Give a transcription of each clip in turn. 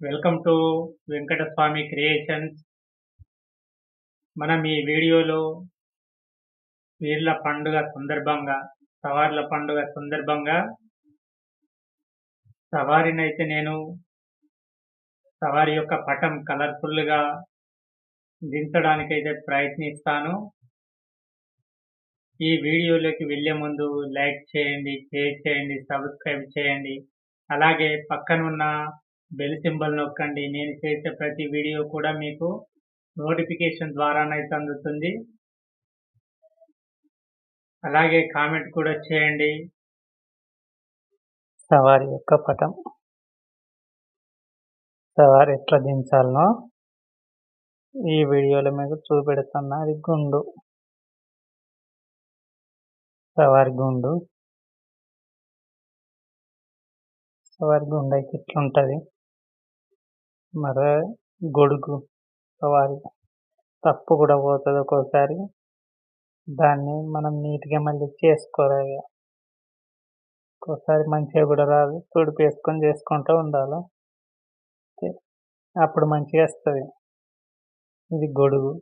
Welcome to Venkataswamy creations మనం ఈ వీడియోలో వీర్ల పండుగ సందర్భంగా సవార్ల పండుగ సందర్భంగా సవారినైతే నేను సవారి యొక్క పటం కలర్ఫుల్గా దించడానికైతే ప్రయత్నిస్తాను. ఈ వీడియోలోకి వెళ్ళే ముందు లైక్ చేయండి షేర్ చేయండి సబ్స్క్రైబ్ చేయండి. అలాగే పక్కనున్న బెల్ సింబల్ నొక్కండి. నేను చేసే ప్రతి వీడియో కూడా మీకు నోటిఫికేషన్ ద్వారానైతే అందుతుంది. అలాగే కామెంట్ కూడా చేయండి. సవారి యొక్క పటం. సవారి ఎట్లా దించాలనో ఈ వీడియోలో మీకు చూపెడుతున్నా అది గుండు. సవారి గుండు. సవారి గుండు అయితే ఇట్లుంటుంది. మరి గొడుగు సవారి తప్పు కూడా పోతుంది ఒక్కోసారి. దాన్ని మనం నీట్గా మళ్ళీ చేసుకోరాగా. ఒక్కోసారి మంచిగా కూడా రాదు. తుడిపి వేసుకొని చేసుకుంటూ ఉండాలి. అప్పుడు మంచిగా వస్తుంది. ఇది గొడుగు.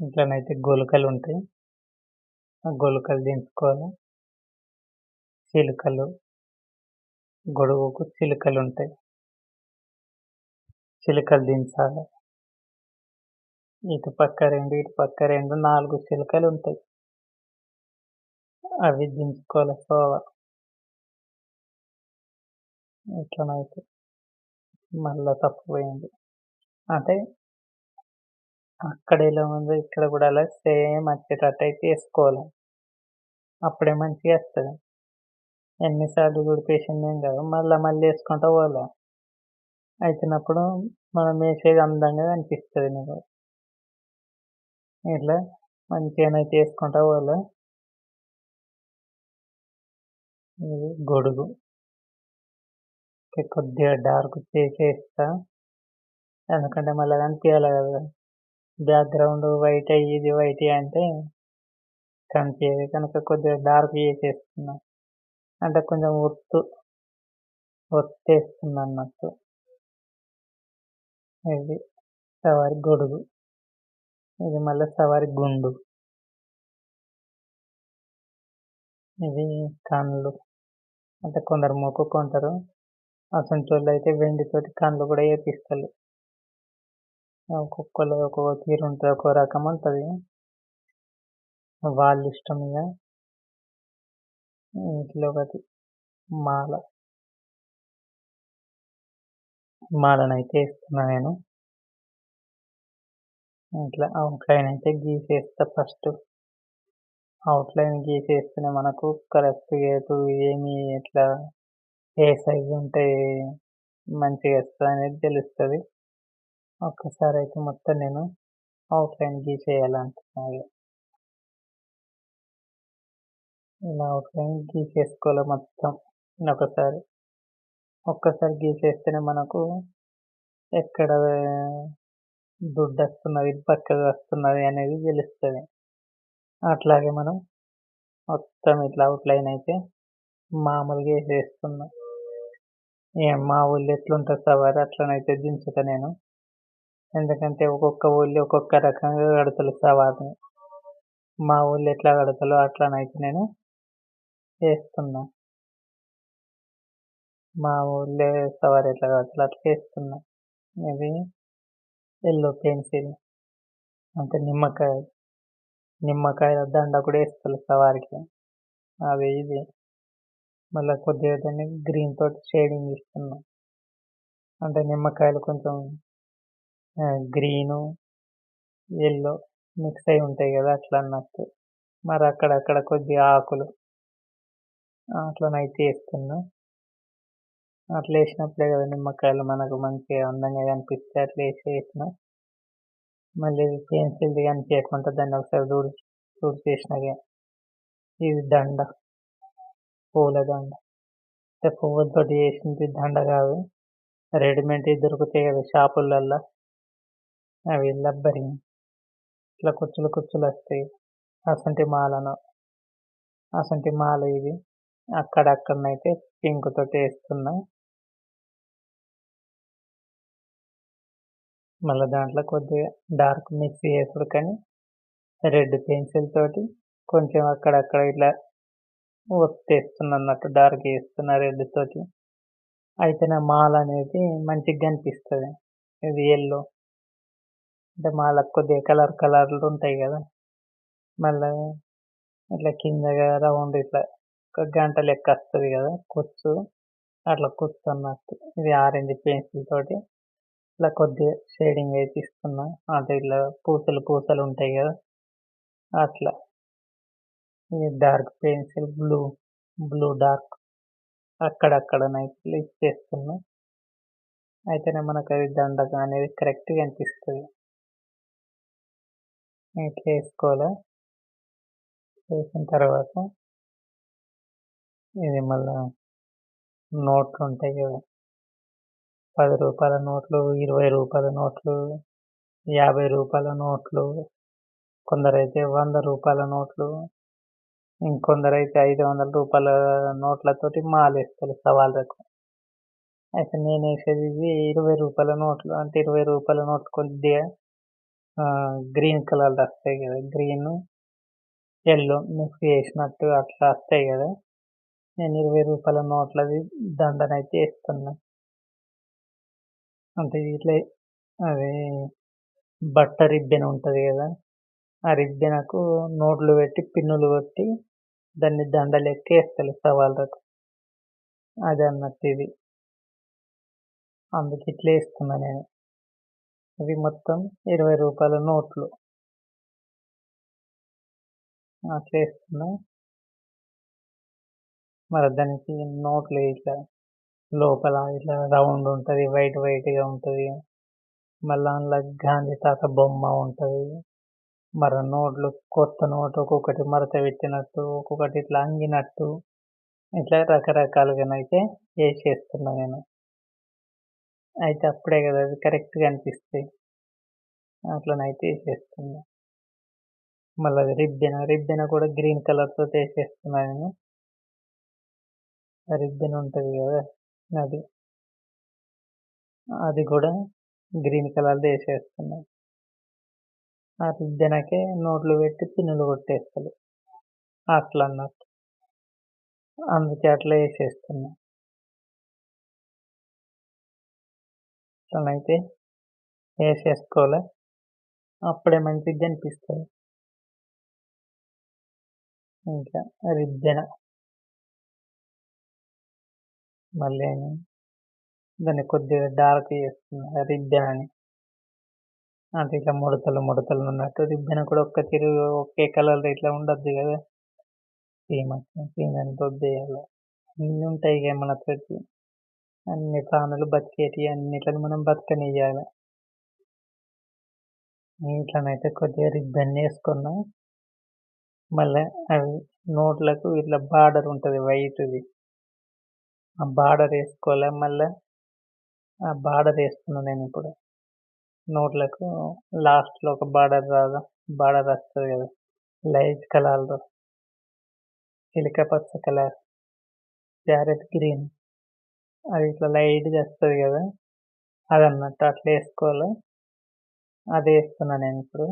ఇట్లనైతే గొలుకలు ఉంటాయి. ఆ గొలుకలు దించుకోవాలి. చిలుకలు. గొడుగుకు చిలుకలు ఉంటాయి చిలుకలు దించాలి. ఇటు పక్క రెండు ఇటు పక్క రెండు నాలుగు చిలుకలు ఉంటాయి అవి దించుకోవాలి సోవ. ఇట్లనైతే మళ్ళీ తప్పిపోయింది అంటే అక్కడ ఎలా ఉందో ఇక్కడ కూడా అలా సేమ్ వచ్చేటట్టు అయితే వేసుకోవాలి. అప్పుడే మంచిగా వస్తుంది. ఎన్నిసార్లు గుడిపేసింది ఏం కాదు. మళ్ళీ మళ్ళీ వేసుకుంటూ పోలే అయితున్నప్పుడు మనం వేసేది అందంగా అనిపిస్తుంది నీకు. ఇట్లా మంచిగానైతే వేసుకుంటా పోలే ఇది గొడుగు. కొద్దిగా డార్క్ చేసేస్తా ఎందుకంటే మళ్ళీ కనిపించాలి కదా. బ్యాక్గ్రౌండ్ వైట్ అయ్యేది ఇది వైట్ అంటే కనిపించేది కనుక కొద్దిగా డార్క్ చేసేస్తున్నా అంటే కొంచెం ఒత్తు ఒత్తేస్తుంది అన్నట్టు ఇది సవారి గొడుగు. ఇది మళ్ళీ సవారి గుండు. ఇది కళ్ళు అంటే కొందరు మొక్కుకుంటారు అసలు వాళ్ళు అయితే వెండితోటి కళ్ళు కూడా వేపిస్తారు ఒక్కొక్కరు ఒక్కొక్క తీరు ఉంటుంది ఒక్కో రకం ఉంటుంది. వాళ్ళ ఇష్టం ఇక. ఇంట్లో ఒకటి మాల మాలను అయితే వేస్తున్నా నేను. ఇట్లా అవుట్లైన్ అయితే గీసేస్తా ఫస్ట్ అవుట్లైన్ గీసేస్తేనే మనకు కరెక్ట్ ఎటు ఏమి ఎట్లా ఏ సైజు ఉంటే మంచిగా వస్తుంది అనేది తెలుస్తుంది. ఒక్కసారి అయితే మొత్తం నేను అవుట్లైన్ గీసేయాలనుకుంటున్నాను ఇలా అవుట్లైన్ గీసేసుకోవాలి మొత్తం. ఒకసారి ఒక్కసారి గీసేస్తేనే మనకు ఎక్కడ దుడ్డు వస్తున్నది పక్కగా వస్తున్నది అనేది తెలుస్తుంది. అట్లాగే మనం మొత్తం ఇట్లా అవుట్లైన్ అయితే మామూలుగా వేసేస్తున్నాం. ఏం మా ఊళ్ళో ఎట్లుంటుంది సవారి అట్లనైతే దించుతా నేను. ఎందుకంటే ఒక్కొక్క ఊళ్ళో ఒక్కొక్క రకంగా కడతలు సవారిని. మా ఊళ్ళో ఎట్లా కడతలో అట్లనైతే నేను వేస్తున్నా మా ఊళ్ళో సవారి ఎట్లా కావచ్చు అట్లా వేస్తున్నా ఇది ఎల్లో పెన్సిల్ అంటే నిమ్మకాయ నిమ్మకాయ దండ కూడా వేస్తారు సవారికి. అవి ఇది మళ్ళీ కొద్దిగా దాన్ని గ్రీన్ తోటి షేడింగ్ ఇస్తున్నాం అంటే నిమ్మకాయలు కొంచెం గ్రీను ఎల్లో మిక్స్ అయి ఉంటాయి కదా అట్లా అన్నట్టు. మరి అక్కడక్కడ కొద్దిగా ఆకులు. అట్లనైతే వేస్తున్నా అట్లా వేసినప్పుడే కదా నిమ్మకాయలు మనకు మంచిగా అందంగా కనిపిస్తే అట్లా వేసి వేసిన. మళ్ళీ పెన్సిల్ది కనిపించకుండా దాన్ని ఒకసారి దూడి దూడి చేసినాక ఇది దండ పూల దండ. అంటే పువ్వులతో చేసింది దండ కాదు. రెడీమేడ్ దొరుకుతాయి కదా షాపులల్లో. అవి లబ్బరి ఇట్లా కుచ్చులు కుచ్చులు వస్తాయి. అసంటి మాలను అసంటి మాల ఇది. అక్కడక్కడనైతే పింక్ తోటి వేస్తున్నాం మళ్ళీ దాంట్లో కొద్దిగా డార్క్ మిక్స్ చేసుడు కానీ రెడ్ పెన్సిల్ తోటి కొంచెం అక్కడక్కడ ఇట్లా ఒత్తేస్తున్నా అన్నట్టు డార్క్ వేస్తున్నా రెడ్ తోటి. అయితే నా మాల అనేది మంచిగా కనిపిస్తుంది. ఇది ఎల్లో అంటే మాల కొద్దిగా కలర్ కలర్లు ఉంటాయి కదా. మళ్ళీ ఇట్లా కిందగా రౌండ్ ఇట్లా ఒక గంట లెక్క వస్తుంది కదా కుచ్చు. అట్లా కుచ్చు అన్నట్టు. ఇది ఆరెంజ్ పెన్సిల్ తోటి ఇట్లా కొద్దిగా షేడింగ్ అయితే ఇస్తున్నా. అంటే ఇట్లా పూసలు పూసలు ఉంటాయి కదా అట్లా. ఇది dark pencil blue blue dark. అక్కడక్కడ నైట్లు ఇచ్చేస్తున్నా. అయితేనే మనకు అది దండగా అనేది కరెక్ట్గా అనిపిస్తుంది. ఇట్లా వేసుకోవాలి? వేసిన తర్వాత ఇది మళ్ళా నోట్లు ఉంటాయి కదా పది రూపాయల నోట్లు ఇరవై రూపాయల నోట్లు యాభై రూపాయల నోట్లు కొందరైతే వంద రూపాయల నోట్లు ఇంకొందరైతే ఐదు వందల రూపాయల నోట్లతోటి మాలేస్తారు సవాళ్ళకు అయితే నేను వేసేది ఇది ఇరవై రూపాయల నోట్లు అంటే ఇరవై రూపాయల నోట్ కొద్దిగా గ్రీన్ కలర్ వస్తాయి కదా గ్రీన్ ఎల్లో మిక్స్ చేసినట్టు అట్లా వస్తాయి కదా. నేను ఇరవై రూపాయల నోట్లది దండనైతే ఇస్తున్నా అంటే ఇట్లా అది బట్ట రిబ్బెన్ ఉంటుంది కదా ఆ రిబ్బెనకు నోట్లు పెట్టి పిన్నులు కొట్టి దాన్ని దండ లెక్క వేస్తారు సవాళ్ళకు అది అన్నట్టు ఇది. అందుకు ఇట్లా ఇస్తున్నా నేను. ఇవి మొత్తం ఇరవై రూపాయల నోట్లు. అట్లా ఇస్తున్నా మరి దానికి నోట్లు ఇట్లా లోపల ఇట్లా రౌండ్ ఉంటుంది వైట్ వైట్గా ఉంటుంది. మళ్ళీ అందులో గాంధీ తాత బొమ్మ ఉంటుంది. మరి నోట్లు కొత్త నోట్ ఒక్కొక్కటి మడత పెట్టినట్టు ఒక్కొక్కటి ఇట్లా అంగినట్టు ఇట్లా రకరకాలుగానైతే వేసేస్తున్నా నేను. అయితే అప్పుడే కదా అది కరెక్ట్గా అనిపిస్తాయి అట్లనైతే వేసేస్తున్నా. మళ్ళీ అది రిబ్బెన రిబ్బెన కూడా గ్రీన్ కలర్తో వేసేస్తున్నా నేను. రిబ్బెన్ ఉంటుంది కదా అది. అది కూడా గ్రీన్ కలర్ది వేసేస్తున్నాను ఆ రిబ్బెనకే నోట్లు పెట్టి పిన్నులు కొట్టేస్తారు అట్లా అన్నట్టు. అందుకే అట్లా వేసేస్తున్నా. అట్లనైతే వేసేసుకోవాలి? అప్పుడే మంచిగా అనిపిస్తుంది ఇంకా రిద్దెన. మళ్ళీ దాన్ని కొద్దిగా డార్క్ చేస్తున్నా రిబ్బెన్ అని. అంటే ఇట్లా ముడతలు ముడతలు ఉన్నట్టు రిబ్బెన్ కూడా ఒక్క తిరుగు ఒకే కలర్ ఇట్లా ఉండద్దు కదా. సేమ్ సేమ్ ఎంత చేయాలి. అన్నీ ఉంటాయి ఇక మనతోటి అన్ని ప్రాణులు బతికేటివి అన్నిట్లని మనం బతకనియ్యాలి. ఇట్లనైతే కొద్దిగా రిబ్బన్ వేసుకున్నా మళ్ళీ అవి నోట్లకు ఇట్లా బార్డర్ ఉంటుంది వైట్ది ఆ బార్డర్ వేసుకోవాలి మళ్ళీ. ఆ బార్డర్ వేసుకున్నాను నేను ఇప్పుడు. నోట్లకు లాస్ట్లో ఒక బార్డర్ రాదా. బార్డర్ వస్తుంది కదా. లైట్ కలర్లో. చిలక పచ్చ కలర్. Parrot green. అది ఇట్లా లైట్గా వస్తుంది కదా. అది అన్నట్టు అట్లా వేసుకోవాలి అది వేస్తున్నా నేను ఇప్పుడు.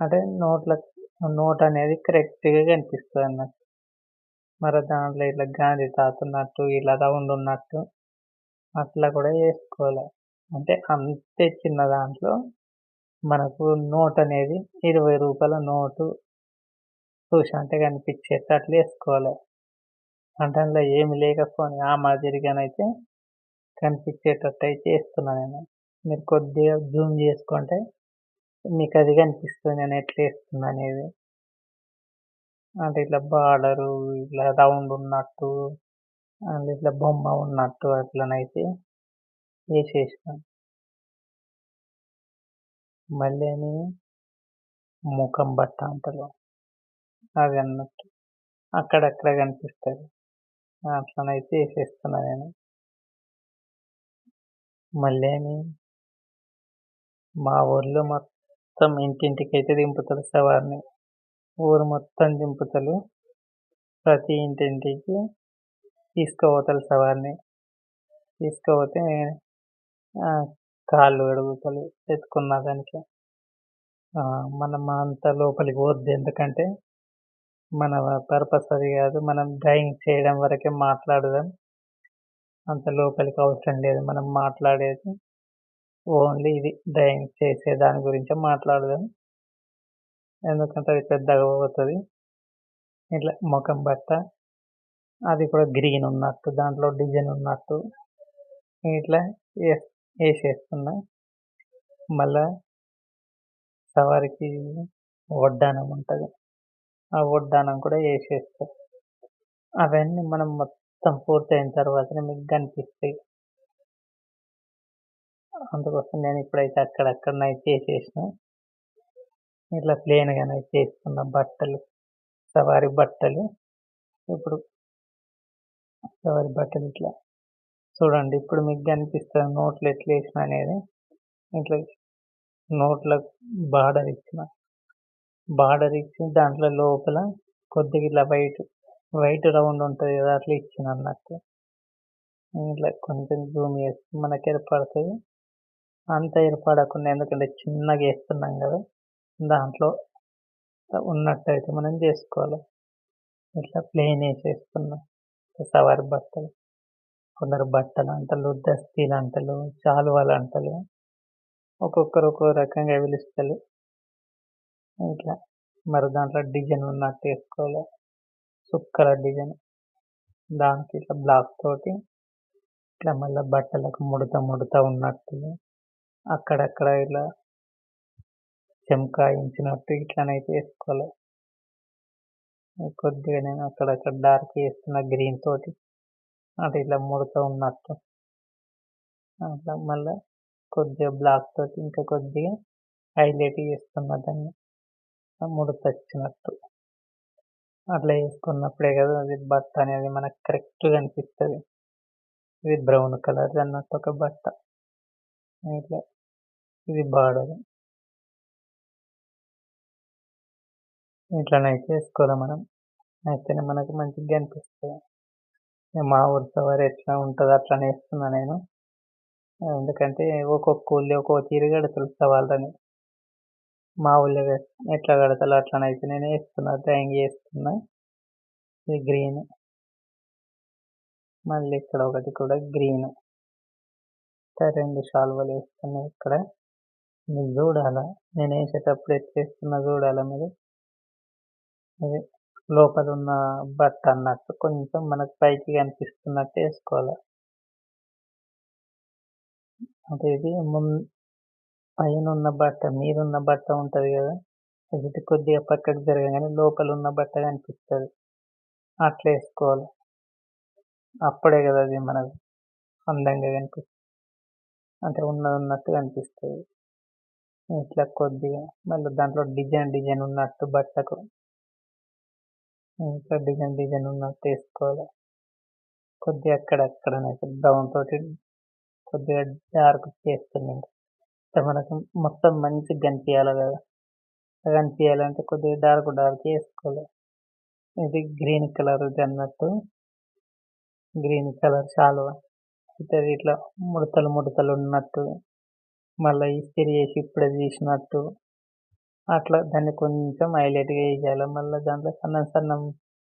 అంటే నోట్ల నోట్ అనేది కరెక్ట్గా కనిపిస్తుంది అన్నట్టు. మరి దాంట్లో ఇట్లా గాంధీ తాతున్నట్టు ఇలా రౌండ్ ఉన్నట్టు అట్లా కూడా వేసుకోవాలి అంటే అంతే చిన్న దాంట్లో మనకు నోట్ అనేది ఇరవై రూపాయల నోటు చూసంటే కనిపించేట్టు అట్లా వేసుకోవాలి. అంటే అందులో ఏమి లేకపోని ఆ మాదిరిగానైతే కనిపించేటట్టు అయితే వేస్తున్నాను నేను. మీరు కొద్దిగా జూమ్ చేసుకుంటే మీకు అది కనిపిస్తుంది నేను ఎట్లా వేస్తున్నా అనేది. అంటే ఇట్లా బార్డరు ఇట్లా రౌండ్ ఉన్నట్టు అండ్ ఇట్లా బొమ్మ ఉన్నట్టు అట్లనైతే వేసేసిన. మళ్ళీ ముఖం బట్ట అంటారు. అది అన్నట్టు. అక్కడక్కడ కనిపిస్తుంది. అట్లనైతే వేసేస్తున్నా నేను. మళ్ళీ మా ఊర్లో మొత్తం ఇంటింటికి అయితే దింపుతారు సవారిని. ఊరు మొత్తం దింపుతలు ప్రతి ఇంటింటికి తీసుకుపోతారు సవారిని. తీసుకుపోతే కాళ్ళు కడుగుతలు ఎత్తుకున్న దానికి. మనం అంత లోపలికి పోద్ది ఎందుకంటే మన పర్పస్ అది కాదు. మనం డ్రాయింగ్ చేయడం వరకే మాట్లాడదాం. అంత లోపలికి అవసరం లేదు. మనం మాట్లాడేది ఓన్లీ ఇది. డ్రాయింగ్ చేసే దాని గురించే మాట్లాడదాం. ఎందుకంటే అది పెద్దగా పోతుంది. ఇట్లా ముఖం బట్ట అది కూడా గ్రీన్ ఉన్నట్టు దాంట్లో డిజైన్ ఉన్నట్టు ఇట్లా వేసేస్తున్నా. మళ్ళా సవారికి వడ్డానం ఉంటుంది. ఆ వడ్డానం కూడా వేసేస్తా. అవన్నీ మనం మొత్తం పూర్తయిన తర్వాతనే మీకు కనిపిస్తాయి. అందుకోసం నేను ఇప్పుడైతే అక్కడక్కడ నైట్ చేసేసిన. ఇట్లా ప్లెయిన్గా చేసుకున్న బట్టలు సవారి బట్టలు. ఇప్పుడు సవారి బట్టలు ఇట్లా. చూడండి ఇప్పుడు మీకు కనిపిస్తుంది నోట్లు ఎట్లా వేసిన అనేది. ఇట్లా నోట్ల బార్డర్ ఇచ్చిన బార్డర్ ఇచ్చి దాంట్లో లోపల కొద్దిగా ఇట్లా వైట్ వైట్ రౌండ్ ఉంటుంది కదా అట్లా ఇచ్చిన అన్నట్టు. ఇట్లా కొంచెం జూమ్ చేస్తే మనకి ఏర్పడుతుంది. అంత ఏర్పడకుండా ఎందుకంటే చిన్నగా వేస్తున్నాం కదా. దాంట్లో ఉన్నట్టయితే మనం చేసుకోవాలి. ఇట్లా ప్లెయిన్ వేసేసుకున్నాం సవారి బట్టలు కొందరు బట్టలు అంటలు దస్తీలు అంటలు చాలువాలు అంటలు ఒక్కొక్కరు ఒక్కో రకంగా పిలుస్తారు ఇట్లా మరి దాంట్లో డిజైన్ ఉన్నట్టు వేసుకోవాలి. చుక్కల డిజైన్. దానికి ఇట్లా బ్లాక్ తోటి ఇట్లా మళ్ళీ బట్టలకు ముడత ముడత ఉన్నట్టు. అక్కడక్కడ ఇట్లా చెంకాయించినట్టు ఇట్లనైతే వేసుకోవాలి. కొద్దిగా నేను అక్కడక్కడ డార్క్ వేస్తున్న గ్రీన్ తోటి అంటే ఇట్లా ముడత ఉన్నట్టు. అట్లా మళ్ళీ కొద్దిగా బ్లాక్ తోటి ఇంకా కొద్దిగా హైలైట్ చేస్తున్న దాన్ని ముడత వచ్చినట్టు. అట్లా వేసుకున్నప్పుడే కదా అది బట్ట అనేది మనకు కరెక్ట్గా అనిపిస్తుంది. ఇది బ్రౌన్ కలర్ అన్నట్టు ఒక బట్ట. ఇట్లా ఇది బార్డర్. ఇట్లనైతే వేసుకోవాలి మనం. అయితేనే మనకు మంచిగా అనిపిస్తుంది మా ఊరి సవారి ఎట్లా ఉంటుందో అట్లనే వేస్తున్నా నేను. ఎందుకంటే ఒక్కొక్క ఊళ్ళో ఒక్కొక్క తీరు కడతారు సవాళ్ళని. మా ఊళ్ళో ఎట్లా కడతారో అట్లనైతే నేను వేస్తున్నా డ్రాయింగ్ చేస్తున్నా. ఇది గ్రీన్. మళ్ళీ ఇక్కడ ఒకటి కూడా గ్రీన్. రెండు శాలువలు వేస్తున్నాయి ఇక్కడ. మీరు చూడాలా? నేను వేసేటప్పుడు ఎట్లా వేస్తున్నా చూడాలా మీరు? ఇది లోపల ఉన్న బట్ట అన్నట్టు కొంచెం మనకు పైకి కనిపిస్తున్నట్టు వేసుకోవాలి. అంటే ఇది ముందు పైన ఉన్న బట్ట మీదున్న బట్ట ఉంటుంది కదా? ఇది కొద్దిగా పక్కకు జరగగానే లోపల ఉన్న బట్ట కనిపిస్తుంది. అట్లా వేసుకోవాలి. అప్పుడే కదా అది మనకు అందంగా కనిపిస్తుంది అంటే ఉన్నది ఉన్నట్టు కనిపిస్తుంది. ఇట్లా కొద్దిగా మళ్ళీ దాంట్లో డిజైన్ డిజైన్ ఉన్నట్టు బట్టకు ఇంకా డిజైన్ డిజైన్ ఉన్నట్టు వేసుకోవాలి కొద్దిగా అక్కడక్కడ బ్రౌన్ తోటి కొద్దిగా డార్క్ చేస్తున్నాం అంటే మనకు మొత్తం మంచిగా కనిపించాలి కదా. కనిపించాలంటే కొద్దిగా డార్క్ డార్క్ వేసుకోవాలి ఇది గ్రీన్ కలర్ అన్నట్టు గ్రీన్ కలర్ శాలువా అయితే ఇట్లా ముడతలు ముడతలు ఉన్నట్టు మళ్ళీ ఇస్త్రీ చేసి ఇప్పుడే తీసినట్టు అట్లా దాన్ని కొంచెం హైలైట్గా వేయాలి మళ్ళీ దాంట్లో సన్న సన్న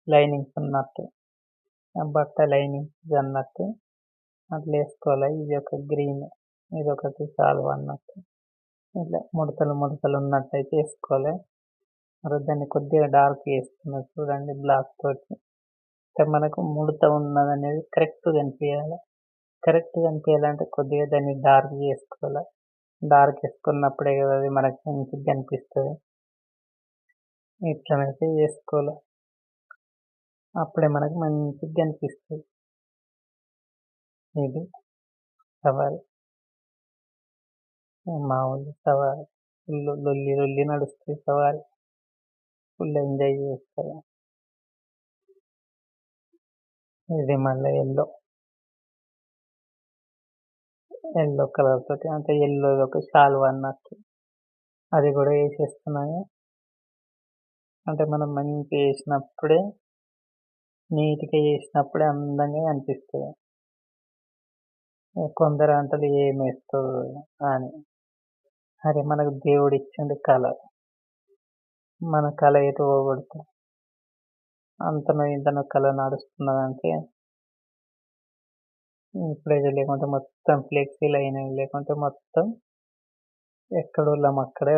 లైనింగ్స్ ఉన్నట్టు. బట్ట లైనింగ్స్ అన్నట్టు అట్లా వేసుకోవాలి. ఇది ఒక గ్రీన్ ఇది ఒకటి సాల్వ్ అన్నట్టు. ఇట్లా ముడతలు ముడతలు ఉన్నట్టు అయితే వేసుకోవాలి. మరి దాన్ని కొద్దిగా డార్క్ వేస్తున్నా చూడండి బ్లాక్ తోటి. మనకు ముడత ఉన్నది అనేది కరెక్ట్గా కనిపించాలి కరెక్ట్గా కనిపించాలంటే కొద్దిగా దాన్ని డార్క్ చేసుకోవాలి డార్క్ వేసుకున్నప్పుడే కదా అది మనకు మంచిగా కనిపిస్తుంది. ఇట్లనైతే చేసుకోవాలి. అప్పుడే మనకు మంచిగా కనిపిస్తుంది. ఇది సవారి మామూలు సవారి ఫుల్ లొల్లి లొల్లి నడుస్తుంది సవారి ఫుల్ ఎంజాయ్ చేస్తారు. ఇది మళ్ళీ ఎల్లో. ఎల్లో కలర్ తోటి అంటే ఎల్లో ఒక శాలువా అన్నట్టు. అది కూడా వేసేస్తున్నాను. అంటే మనం మంచిగా వేసినప్పుడే నీట్గా వేసినప్పుడే అందంగా అనిపిస్తుంది. కొందరు అంటారు ఏమేస్తావు అని. అరే మనకు దేవుడు ఇచ్చిండు కళ. మన కళ ఎటు పోగొడుతుంది అంతనో ఇంతనో కళ నడుస్తున్నదంటే ఇప్పుడైతే లేకుంటే మొత్తం ఫ్లెక్సీలు అయినాయి లేకుంటే మొత్తం ఎక్కడ అక్కడే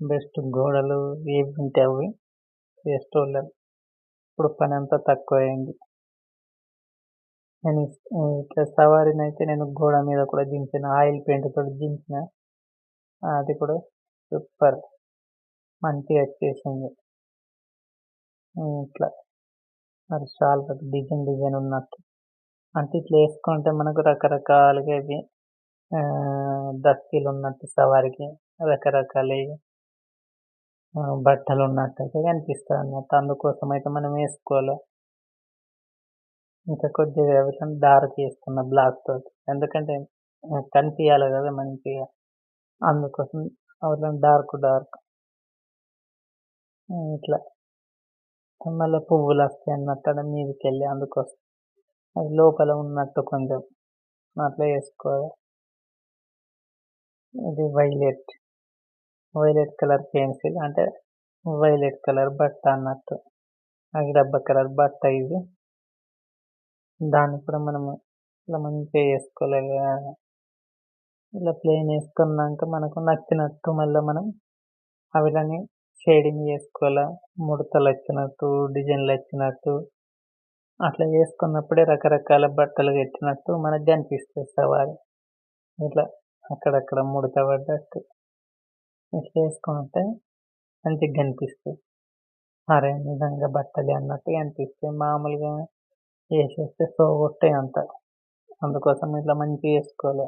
బెస్ట్ గోడలు ఏవి ఉంటే అవి చేసేటోళ్ళం ఇప్పుడు పని అంతా తక్కువ అయింది నేను ఇట్లా సవారిని అయితే నేను గోడ మీద కూడా దించిన ఆయిల్ పెయింట్ కూడా దించిన. అది కూడా సూపర్. మంచిగా వచ్చేసింది. ఇట్లా. మరి చాలా డిజైన్ డిజైన్ ఉన్నట్టు. అంటే ఇట్లా వేసుకుంటే మనకు రకరకాలుగా ఇవి దస్తీలు ఉన్నట్టు సవారికి రకరకాల బట్టలు ఉన్నట్టు అయితే కనిపిస్తుంది అన్నట్టు అందుకోసం అయితే మనం వేసుకోవాలి. ఇంకా కొద్దిగా డార్క్ వేసుకున్న బ్లాక్ తోటి. ఎందుకంటే కనిపించాలి కదా మంచిగా అందుకోసం అవసరం డార్క్ డార్క్. ఇట్లా. మళ్ళీ పువ్వులు వస్తాయి అన్నట్టు మీదకి వెళ్ళి అందుకోసం. అది లోపల ఉన్నట్టు కొంచెం అట్లా వేసుకోవాలి ఇది వైలెట్. వైలెట్ కలర్ పెన్సిల్ అంటే వైలెట్ కలర్ బట్ట అన్నట్టు. అది డబ్బా కలర్ బట్ట ఇది. దాన్ని కూడా మనము ఇలా మంచిగా వేసుకోలేదు ఇలా ప్లేన్ వేసుకున్నాక మనకు నచ్చినట్టు మళ్ళీ మనం అవిలని షేడింగ్ చేసుకోవాలి. ముడతలు వచ్చినట్టు డిజైన్లు వచ్చినట్టు. అట్లా వేసుకున్నప్పుడే రకరకాల బట్టలు కట్టినట్టు మనకు కనిపిస్తుంది సవారి. ఇట్లా అక్కడక్కడ ముడత పడ్డట్టు ఇట్లా వేసుకుంటే మంచిగా కనిపిస్తుంది అరే నిజంగా బట్టలు అన్నట్టు కనిపిస్తాయి. మామూలుగా వేసేస్తే పోగొట్టాయి అంత. అందుకోసం ఇట్లా మంచిగా వేసుకోవాలి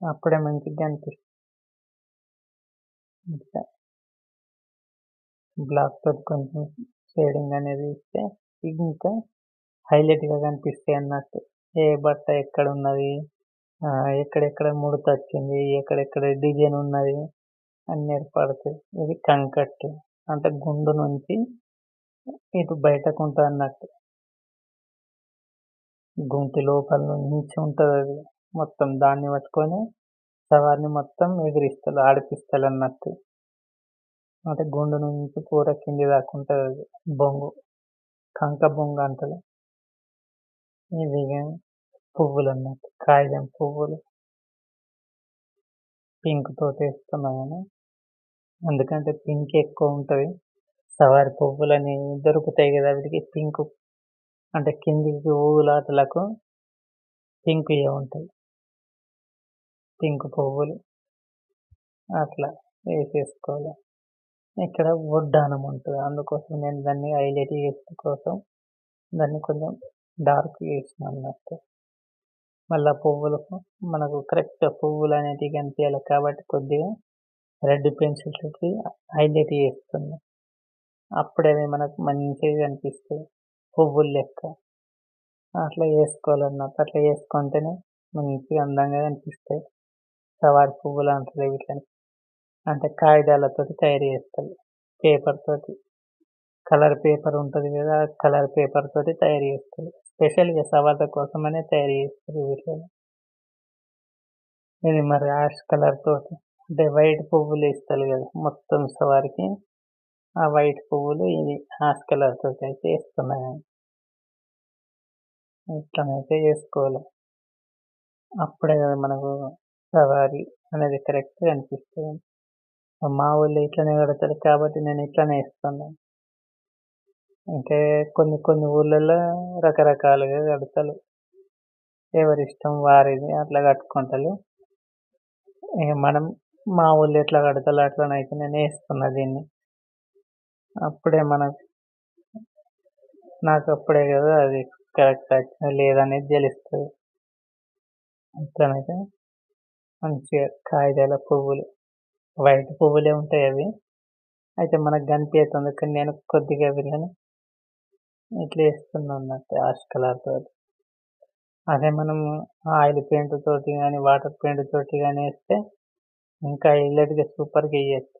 అప్పుడే మంచిగా అనిపిస్తుంది బ్లాక్తో కొంచెం షేడింగ్ అనేది ఇస్తే ఇంకా హైలైట్గా కనిపిస్తాయి అన్నట్టు. ఏ బట్ట ఎక్కడ ఉన్నది ఎక్కడెక్కడ ముడత వచ్చింది ఎక్కడెక్కడ డిజైన్ ఉన్నది? అన్ని ఏర్పడుతాయి. ఇది కంకట్టు. అంటే గుండు నుంచి ఇటు బయటకు ఉంటుంది అన్నట్టు. గుంటి లోపల నుంచి ఉంటుంది అది. మొత్తం దాన్ని పట్టుకొని సవారిని మొత్తం ఎగిరిస్తారు ఆడిపిస్తారు అన్నట్టు. అంటే గుండు నుంచి కూర కింది దాకా ఉంటుంది అది. బొంగు. కంక బొంగు అంటారు. ఇది పువ్వులు అన్నట్టు కాగితం పువ్వులు. పింక్ తోటి వేస్తున్నాను ఎందుకంటే పింక్ ఎక్కువ ఉంటుంది. సవారి పువ్వులు అని దొరుకుతాయి కదా వీటికి. పింక్ అంటే కిందికి ఊగులాటలకు పింక్ ఉంటాయి పింక్ పువ్వులు. అట్లా వేసేసుకోవాలి. ఇక్కడ వడ్డానం ఉంటుంది. అందుకోసం నేను దాన్ని హైలైట్ చేసిన కోసం దాన్ని కొంచెం డార్క్ చేసిన అన్నట్టు. మళ్ళీ పువ్వులకు మనకు కరెక్ట్ పువ్వులు అనేటివి కనిపించాలి కాబట్టి కొద్దిగా రెడ్ పెన్సిల్ హైలైట్ చేస్తుంది అప్పుడే అవి మనకు మంచిగా కనిపిస్తాయి పువ్వులు లెక్క. అట్లా వేసుకోవాలన్నట్టు అట్లా వేసుకుంటేనే మంచిగా అందంగా కనిపిస్తాయి. సవారి పువ్వులు అంటారు వీటిని అంటే కాగితాలతో తయారు చేస్తారు. పేపర్ తోటి. కలర్ పేపర్ ఉంటుంది కదా కలర్ పేపర్ తోటి తయారు చేస్తారు. స్పెషల్గా సవాళ్ళ కోసమనే తయారు చేస్తారు వీటిలో ఇది మరి యాష్ కలర్ తోటి. అంటే వైట్ పువ్వులు వేస్తారు కదా మొత్తం సవారికి. ఆ వైట్ పువ్వులు ఇది యాష్ కలర్ తోటి అయితే వేస్తున్నాయి ఇట్లనైతే వేసుకోవాలి. అప్పుడే కదా మనకు సవారి అనేది కరెక్ట్గా అనిపిస్తుంది. మా ఊళ్ళో ఇట్లనే కడతారు కాబట్టి నేను ఇట్లనే వేస్తున్నాను అంటే కొన్ని కొన్ని ఊళ్ళల్లో రకరకాలుగా కడతారు. ఎవరి ఇష్టం వారిది అట్లా కట్టుకుంటారు. ఇక మనం మా ఊళ్ళో ఎట్లా కడతారు అట్లనైతే నేను వేస్తున్నా దీన్ని. అప్పుడే మనకు నాకు అప్పుడే కదా అది కరెక్ట్ లేదనేది తెలుస్తుంది. అట్లనైతే మంచిగా కాగితాల పువ్వులు వైట్ పువ్వులే ఉంటాయి అవి. అయితే మనకు కనిపించదు కానీ నేను కొద్దిగా వీళ్ళని ఇట్లా వేస్తున్నాను అన్నట్టు యాష్ కలర్ తోటి. అదే మనం ఆయిల్ పెయింట్ తోటి కానీ వాటర్ పెయింట్ తోటి కానీ వేస్తే ఇంకా హైలైట్గా సూపర్గా వేయచ్చు.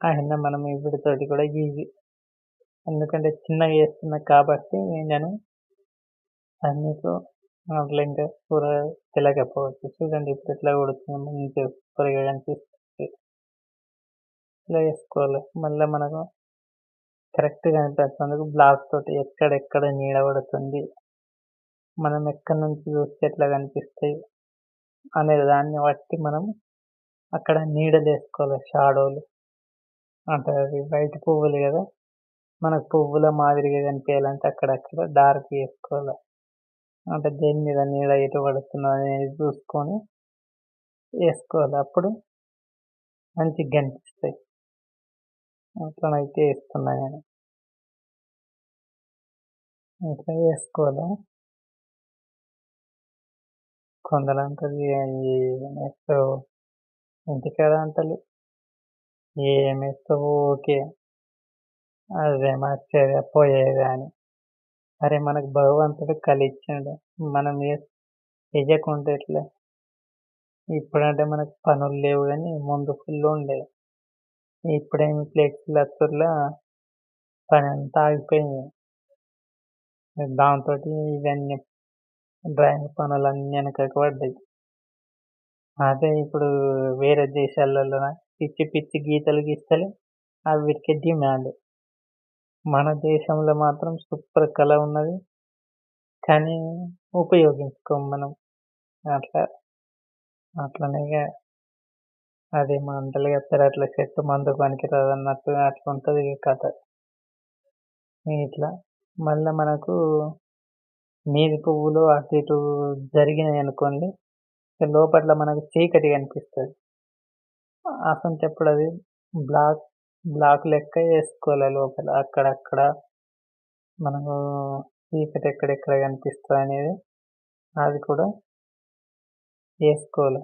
అయినా మనం ఇవిడితోటి కూడా ఈజీ. ఎందుకంటే చిన్నగా వేస్తున్నా కాబట్టి నేను అది మీకు అట్లా ఇంకా కూర తెలియకపోవచ్చు చూడండి ఇప్పుడు ఎట్లా కొడుతుంది మంచిగా సూపర్గా కనిపిస్తుంది ఇలా వేసుకోవాలి. మళ్ళీ మనకు కరెక్ట్గా కనిపిస్తుంది. బ్లాక్ తోటి ఎక్కడెక్కడ నీడ పడుతుంది మనం ఎక్కడి నుంచి చూస్తే ఎట్లా కనిపిస్తాయి అనే దాన్ని బట్టి మనం అక్కడ నీడలు వేసుకోవాలి. షాడోలు అంటే అవి వైట్ పువ్వులు కదా మనకు పువ్వుల మాదిరిగా కనిపించాలంటే అక్కడక్కడ డార్క్ వేసుకోవాలి. అంటే దేని మీద నీడ ఎటు పడుతున్నది అనేది చూసుకొని వేసుకోవాలి. అప్పుడు మంచిగా కనిపిస్తాయి అట్లనైతే వేస్తున్నా నేను. ఇట్లా వేసుకోవాలి? కొందరు ఏమేస్తావు వేస్తావు? ఇంటికాడ అంటారు ఏమేస్తావు ఓకే అదే వచ్చేదే పోయేదే అని అరే మనకు భగవంతుడు కళ ఇచ్చిండు మనం వేయకుంటే ఎట్లా? ఇప్పుడంటే మనకు పనులు లేవు కానీ ముందు ఫుల్ ఉండే. ఇప్పుడేమి ఫ్లెక్సీలు అత్తుర్లా పని అంతా ఆగిపోయింది దాంతో ఇవన్నీ డ్రాయింగ్ పనులు అన్నీ వెనకకు పడ్డాయి. అదే ఇప్పుడు వేరే దేశాలలో పిచ్చి పిచ్చి గీతలు గీస్తలే అవి వీటికి డిమాండ్ మన దేశంలో మాత్రం సూపర్ కళ ఉన్నది. కానీ ఉపయోగించుకోం మనం. అట్లా అట్లనే అది అదే మంటలు చెప్తారు అట్లా చెట్టు మందుకు పనికిరాదు అన్నట్టు అట్లా ఉంటుంది కథ. ఇట్లా మళ్ళీ మనకు మీది పువ్వులు అటు ఇటు జరిగినాయి అనుకోండి లోపల మనకు చీకటి కనిపిస్తుంది. అసంటప్పుడు అది బ్లాక్ బ్లాక్ లెక్క వేసుకోవాలి లోపల. అక్కడక్కడ మనకు చీకటి ఎక్కడెక్కడ కనిపిస్తుంది అనేది అది కూడా వేసుకోవాలి.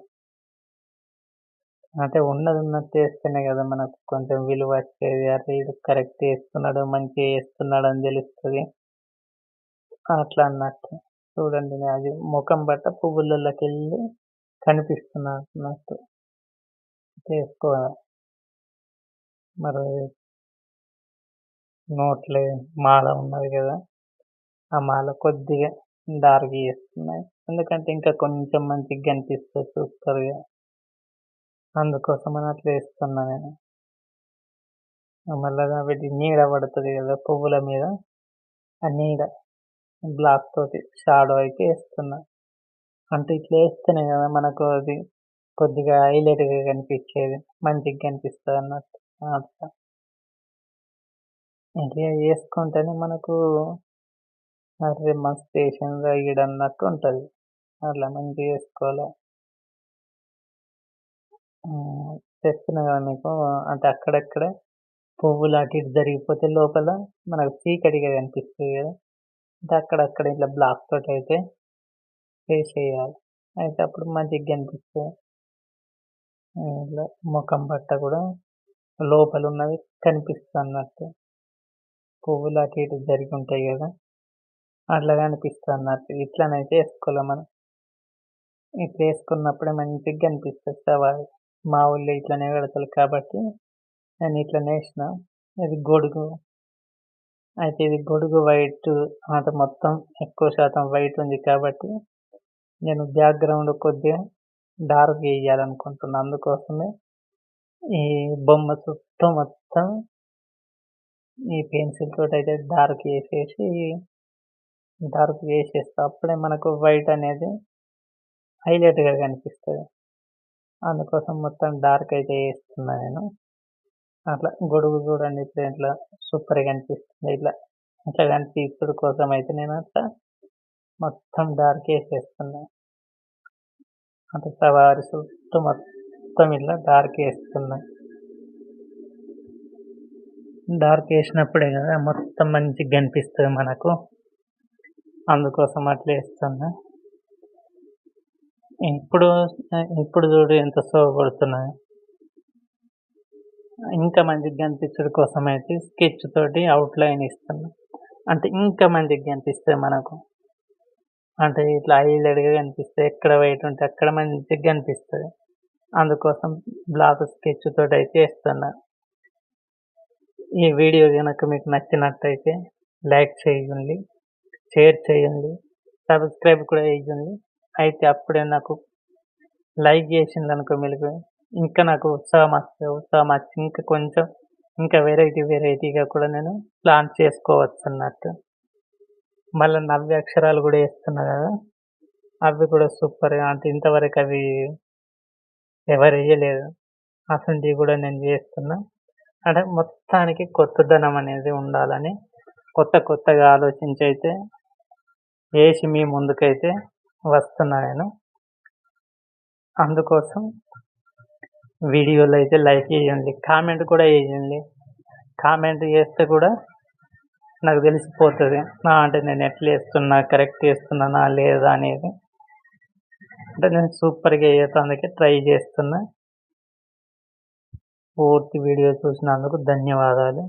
అంటే ఉన్నది ఉన్నట్టు వేస్తేనే కదా మనకు కొంచెం విలువ వచ్చేది. అరే ఇది కరెక్ట్ వేస్తున్నాడు మంచిగా వేస్తున్నాడు అని తెలుస్తుంది. అట్లా అన్నట్టు. చూడండి అది ముఖం బట్ట పువ్వులలోకి వెళ్ళి కనిపిస్తున్నా అన్నట్టు వేసుకోవాలి. మరి నోట్లే మాల ఉన్నది కదా ఆ మాల కొద్దిగా డార్క్ చేస్తున్నాయి. ఎందుకంటే ఇంకా కొంచెం మంచిగా కనిపిస్తుంది సూపర్గా అందుకోసం అని అట్లా వేస్తున్నా నేను. మళ్ళీ వీటి నీడ పడుతుంది కదా పువ్వుల మీద. ఆ నీడ బ్లాక్ తోటి షాడో అయితే వేస్తున్నా. అంటే ఇట్లా వేస్తేనే కదా మనకు అది కొద్దిగా హైలైట్గా కనిపించేది. మంచిగా కనిపిస్తుంది అన్నట్టు అట్లా ఇట్లా వేసుకుంటేనే మనకు అరే మస్తు వేసిండ్రా ఈడ అన్నట్టు ఉంటుంది. అట్లా మంచిగా వేసుకోవాలి చెప్పిన కదా మీకు అంటే అక్కడక్కడ పువ్వులు అటు ఇటు జరిగిపోతే లోపల మనకు చీకటిగా కనిపిస్తుంది కదా. అంటే అక్కడక్కడ ఇట్లా బ్లాక్ తోటి అయితే వేసేయాలి అయితే అప్పుడు మంచిగా కనిపిస్తుంది. ఇట్లా ముఖం పట్ట కూడా లోపల ఉన్నవి కనిపిస్తుంది అన్నట్టు పువ్వులు అటు ఇటు జరిగి ఉంటాయి కదా. అట్లా కనిపిస్తుంది అన్నట్టు ఇట్లనైతే వేసుకోవాలి మనం. ఇట్లా వేసుకున్నప్పుడే మంచిగా కనిపిస్తుంది సవారి. మా ఊళ్ళో ఇట్లనే పెడతారు కాబట్టి నేను ఇట్లనే వేసిన. ఇది గొడుగు. అయితే ఇది గొడుగు వైట్. అంటే మొత్తం ఎక్కువ శాతం వైట్ ఉంది కాబట్టి నేను బ్యాక్గ్రౌండ్ కొద్దిగా డార్క్ వేయాలనుకుంటున్నాను అందుకోసమే ఈ బొమ్మ చుట్టూ మొత్తం ఈ పెన్సిల్ తోటి అయితే డార్క్ వేసేసి డార్క్ వేసేస్తా అప్పుడే మనకు వైట్ అనేది హైలైట్గా కనిపిస్తుంది. అందుకోసం మొత్తం డార్క్ అయితే వేస్తున్నా నేను. అట్లా గొడుగు చూడండి ఇప్పుడు ఇట్లా సూపర్గా కనిపిస్తుంది. ఇట్లా అట్లా కనిపించడు కోసం అయితే నేను అట్లా మొత్తం డార్క్ వేసేస్తున్నా. అంటే సవారి చుట్టూ మొత్తం ఇలా డార్క్ వేస్తున్నా. డార్క్ వేసినప్పుడే కదా మొత్తం మంచిగా కనిపిస్తుంది మనకు. అందుకోసం అట్లా వేస్తున్నా. ఇప్పుడు ఇప్పుడు చూడు ఎంత సోగొడుతున్నాయి ఇంకా మంచిగా కనిపించడం కోసం అయితే స్కెచ్ తోటి అవుట్లైన్ ఇస్తున్నా. అంటే ఇంకా మంచిగా కనిపిస్తుంది మనకు. అంటే ఇట్లా హైలైట్గా కనిపిస్తుంది ఎక్కడ వైట్ ఉంటే అక్కడ మంచిగా కనిపిస్తుంది. అందుకోసం బ్లాక్ స్కెచ్ తోటి అయితే వేస్తున్నా ఈ వీడియో కనుక మీకు నచ్చినట్టయితే లైక్ చేయండి షేర్ చేయండి సబ్స్క్రైబ్ కూడా చేయండి. అయితే అప్పుడే నాకు లైక్ చేసింది అనుకో మీకు. ఇంకా నాకు ఉత్సాహం వస్తుంది ఉత్సాహం వచ్చి ఇంకా కొంచెం ఇంకా వెరైటీ వెరైటీగా కూడా నేను ప్లాన్ చేసుకోవచ్చు అన్నట్టు మళ్ళీ నవ్య అక్షరాలు కూడా వేస్తున్నా కదా. అవి కూడా సూపర్గా అంటే ఇంతవరకు అవి ఎవరు వేయలేదు అసంటివి కూడా నేను చేస్తున్నా. అంటే మొత్తానికి కొత్తదనం అనేది ఉండాలని కొత్త కొత్తగా ఆలోచించి అయితే వేసి మీ ముందుకైతే వస్తున్నా నేను. అందుకోసం వీడియోలు అయితే లైక్ చేయండి కామెంట్ కూడా చేయండి. కామెంట్ చేస్తే కూడా నాకు తెలిసిపోతుంది. అంటే నేను ఎట్లా వేస్తున్నా కరెక్ట్ వేస్తున్నానా లేదా అనేది. అంటే నేను సూపర్గా అందుకే ట్రై చేస్తున్నా. పూర్తి వీడియో చూసినందుకు ధన్యవాదాలు.